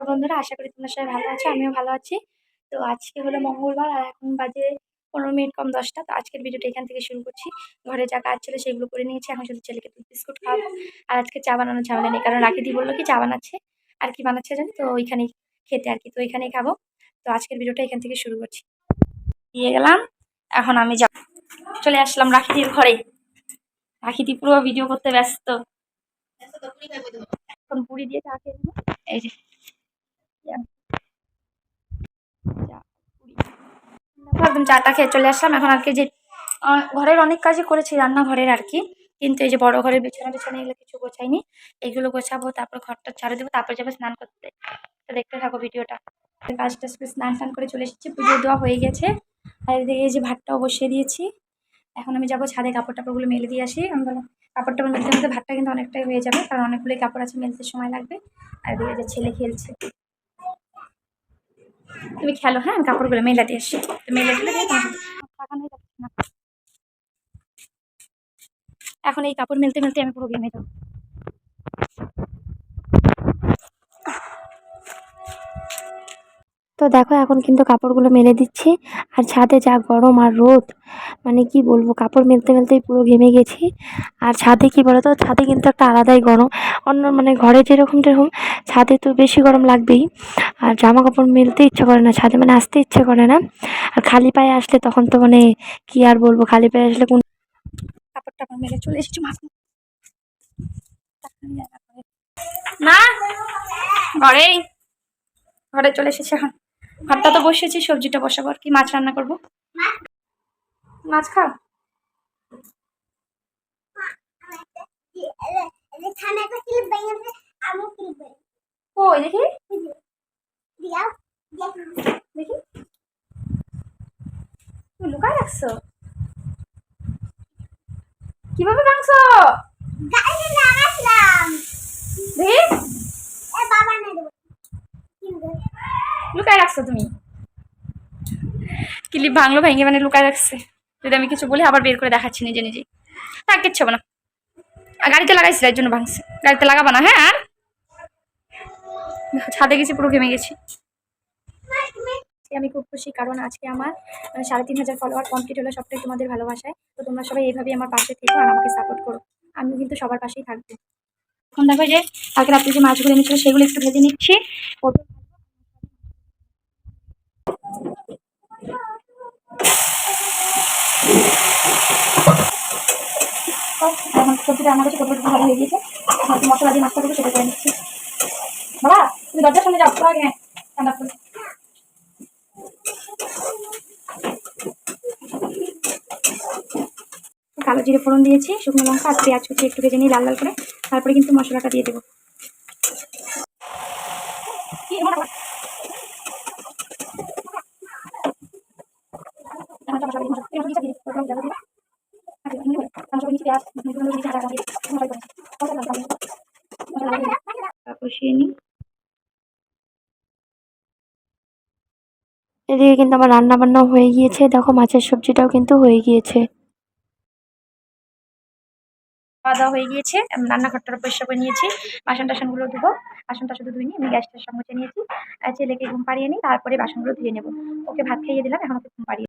বন্ধুরা, আশা করি তোমরা সবাই ভালো আছো, আমিও ভালো আছি। তো আজকে হলো মঙ্গলবার আর এখন বাজে পনেরো মিনিট কম দশটা। তো আজকের ভিডিওটা এখান থেকে শুরু করছি। ঘরে যা কাজ ছিল সেগুলো করে নিয়েছি, এখন শুধু ছেলেকে দুধ, বিস্কুট খাওয়াবো। আর আজকে চা বানানোর ঝামেলা নেই, কারণ রাখিদি বলল কি চা বানাচ্ছে। আর কি বানাচ্ছে জানি তো ওইখানেই খেতে আর কি, তো ওইখানেই খাব। তো আজকের ভিডিওটা এখান থেকে শুরু করছি। দিয়ে গেলাম, এখন আমি যাব চলে আসলাম রাখিদির ঘরে। রাখিদি পুরো ভিডিও করতে ব্যস্ত। এখন পুরি দিয়ে চা খেয়ে নেব। এই যে চা, পুরি। একদম চাটা খেয়ে চলে আসলাম। এখন আর কি যে ঘরের অনেক কাজই করেছি, রান্নাঘরের আর কি। কিন্তু এই যে বড় ঘরের বিছানা টিছানা এগুলো কিছু গোছাইনি। এগুলো গোছাবো, তারপর ঘরটা ঝাড়ু দেবো, তারপর যাব স্নান করতে। তো দেখতে থাকো ভিডিওটা। কাজ টাজ করে স্নান টান করে চলে এসেছি, পুজো দেওয়া হয়ে গেছে। আর এদিকে এই যে ভাতটাও বসিয়ে দিয়েছি। এখন আমি যাব ছাদে কাপড় টাপড়গুলো মেলে দিয়ে আসি। আমি বললাম কাপড় টাপড় মেলতে মেলতে ভাতটা কিন্তু অনেকটাই হয়ে যাবে, কারণ অনেকগুলোই কাপড় আছে, মেলতে সময় লাগবে। আর এদিকে যে ছেলে খেলছে। তুমি খেলো হ্যাঁ আমি কাপড়গুলো মেলা দিয়ে আসি তো মেলে। এখন এই কাপড় মেলতে মেলতে আমি পুরো গেমে যাব দেখো এখন কিন্তু কাপড়গুলো মেলে দিচ্ছি। আর ছাদে যা গরম আর রোদ মানে কি বলব, কাপড় মেলতে মেলতেই পুরো ঘেমে গেছি। আর ছাদে কি বলো তো ছাদে কিন্তু একটা আলাদাই গরম। অন্য মানে ঘরে যেরকম যেরকম ছাদে তো বেশি গরম লাগবেই। আর জামা কাপড় মেলতে ইচ্ছে করে না, ছাদে মানে আসতে ইচ্ছে করে না। আর খালি পায়ে আসলে তখন তো মানে কি আর বলব, খালি পায়ে আসলে কোন কাপড় টাপড় মেলে চলে এসেছি মাছ না ঘরেই, ঘরে চলে এসেছে এখন। ভাতটা তো বসেছি সবজিটা বসাবো আর কি। মাছ রান্না করব। মাছ খাও কীভাবে ভাঙছো লুকায় রাখছো তুমি? ক্লিপ ভাঙলো, ভেঙে মানে লুকায় রাখছে। যদি আমি কিছু বলি, আবার বের করে দেখাচ্ছি নিজে নিজে না কিচ্ছু হবে না। গাড়িতে লাগাইছি এর জন্য ভাঙছে। গাড়িতে লাগাবো না হ্যাঁ ছাদে গেছি, পুরো ঘেমে গেছি। আমি খুব খুশি, কারণ আজকে আমার সাড়ে তিন হাজার ফলোয়ার কমপ্লিট হলো সবটাই তোমাদের ভালোবাসায়। তো তোমরা সবাই এইভাবেই আমার পাশে থেকো আর আমাকে সাপোর্ট করো। আমি কিন্তু সবার পাশেই থাকব। এখন দেখো যে, কালকে রাত্রে যে মাছগুলো এনেছিল, সেগুলো একটু ভেজে নিচ্ছি পটল এখন আমার কাছে ভালো হয়ে গিয়েছে। মশলা দিয়ে তুমি আগে। ঠান্ডা কালো জিরে ফোড়ন দিয়েছি, শুকনো লঙ্কা আর পেঁয়াজ কুচি একটু ভেজে নিই লাল লাল করে। তারপরে কিন্তু মশলাটা দিয়ে দেবো। কি এমন আবার? এখন তো মশলা দিয়ে মশলা- এই মশলা দিয়ে দিই, তারপরে আমি যাব দিয়ে। আচ্ছা, এমনি করে। আমি সব নিচ্ছি পেঁয়াজ, মশলা দিয়ে দিচ্ছি, আদা, আদা দিয়ে, মশলা করে। মশলা দাও, দাও, দাও। মশলা দিয়ে দিই। তারপর কষিয়ে নিই এদিকে কিন্তু আমার রান্না বান্না হয়ে গিয়েছে। দেখো মাছের সবজিটাও কিন্তু হয়ে গিয়েছে। খাওয়া দাওয়া হয়ে গিয়েছে। আমি রান্নাঘরটা পরিষ্কার করে নিয়েছি। বাসন টাসনগুলো ধুবো। বাসনটা শুধু ধুইনি আমি গ্যাসটা মুছে নিয়েছি। আর ছেলেকে ঘুম পাড়িয়ে নিই তারপরে বাসনগুলো ধুয়ে নেব। ওকে ভাত খাইয়ে দিলাম এখন ওকে ঘুম পাড়িয়ে